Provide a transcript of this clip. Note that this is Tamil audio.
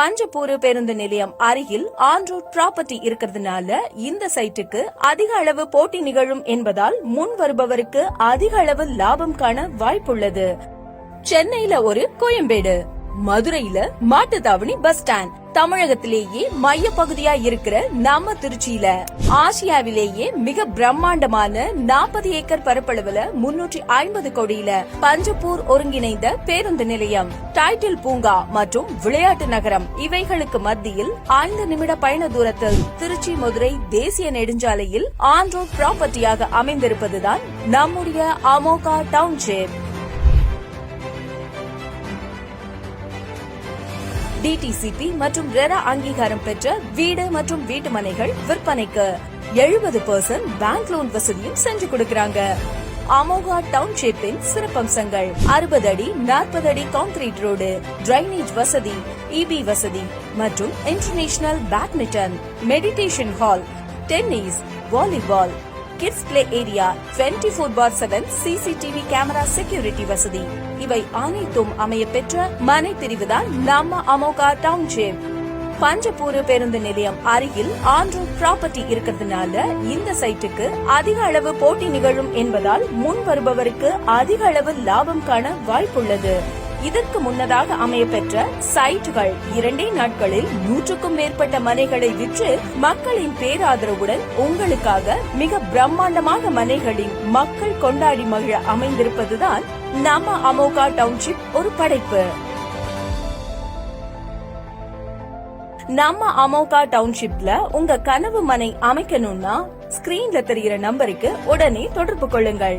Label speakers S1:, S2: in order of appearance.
S1: பஞ்சபூரு பேருந்து நிலையம் அருகில் ஆன் ப்ராப்பர்ட்டி இருக்கிறதுனால இந்த சைட்டுக்கு அதிக அளவு போட்டி நிகழும் என்பதால் முன் வருபவருக்கு அதிக அளவு லாபம் காண வாய்ப்புள்ளது. சென்னையில ஒரு கோயம்பேடு. மதுரையில மாட்டுத்தாவணி பஸ் ஸ்டாண்ட். தமிழகத்திலேயே மைய பகுதியா இருக்கிற நம்ம திருச்சியில. ஆசியாவிலேயே மிக பிரம்மாண்டமான நாற்பது ஏக்கர் பரப்பளவுல முன்னூற்றி ஐம்பது கோடியில பஞ்சப்பூர் ஒருங்கிணைந்த பேருந்து நிலையம் டைட்டில் பூங்கா மற்றும் விளையாட்டு நகரம். இவைகளுக்கு மத்தியில் ஐந்து நிமிட பயண தூரத்தில் திருச்சி மதுரை தேசிய நெடுஞ்சாலையில் ஆன்ரோட் ப்ராப்பர்ட்டியாக அமைந்திருப்பதுதான் நம்முடைய அமோகா டவுன்ஷிப் டிடிசிபி மற்றும் ரெரா அங்கீகாரம் பெற்ற வீடு மற்றும் வீட்டு மனைகள் விற்பனைக்கு எழுபது பெர்சன்ட் பேங்க் லோன் வசதியும் செஞ்சு கொடுக்கறாங்க. அமோகா டவுன்ஷிப்பின் சிறப்பம்சங்கள் அறுபது அடி நாற்பது அடி கான்கிரீட் ரோடு டிரைனேஜ் வசதி இபி வசதி மற்றும் international badminton meditation hall tennis volleyball kids play area twenty four by seven CCTV camera security வசதி. இவை அனைத்தும் அமைய பெற்ற மனை பிரிவுதான் நம்ம அமோகா டவுன்ஷிப். பஞ்சப்பூர் பேருந்து நிலையம் அருகில் ஆன் ப்ராப்பர்ட்டி இருக்கிறதுனால இந்த சைட்டுக்கு அதிக அளவு போட்டி நிகழும் என்பதால் முன் வருபவருக்கு அதிக அளவு லாபம் காண வாய்ப்புள்ளது. இதற்கு முன்னதாக அமையப்பெற்ற சைட்டுகள் இரண்டே நாட்களில் நூற்றுக்கும் மேற்பட்ட மனைகளை விற்று மக்களின் பேராதரவுடன் உங்களுக்காக மிக பிரம்மாண்டமாக மனைகளின் மக்கள் கொண்டாடி மகிழ அமைந்திருப்பதுதான் நம்ம அமோகா டவுன்ஷிப் ஒரு படைப்பு. நம்ம அமோகா டவுன்ஷிப்ல உங்க கனவு மனை அமைக்கணும்னா ஸ்கிரீன்ல தெரிகிற நம்பருக்கு உடனே தொடர்பு கொள்ளுங்கள்.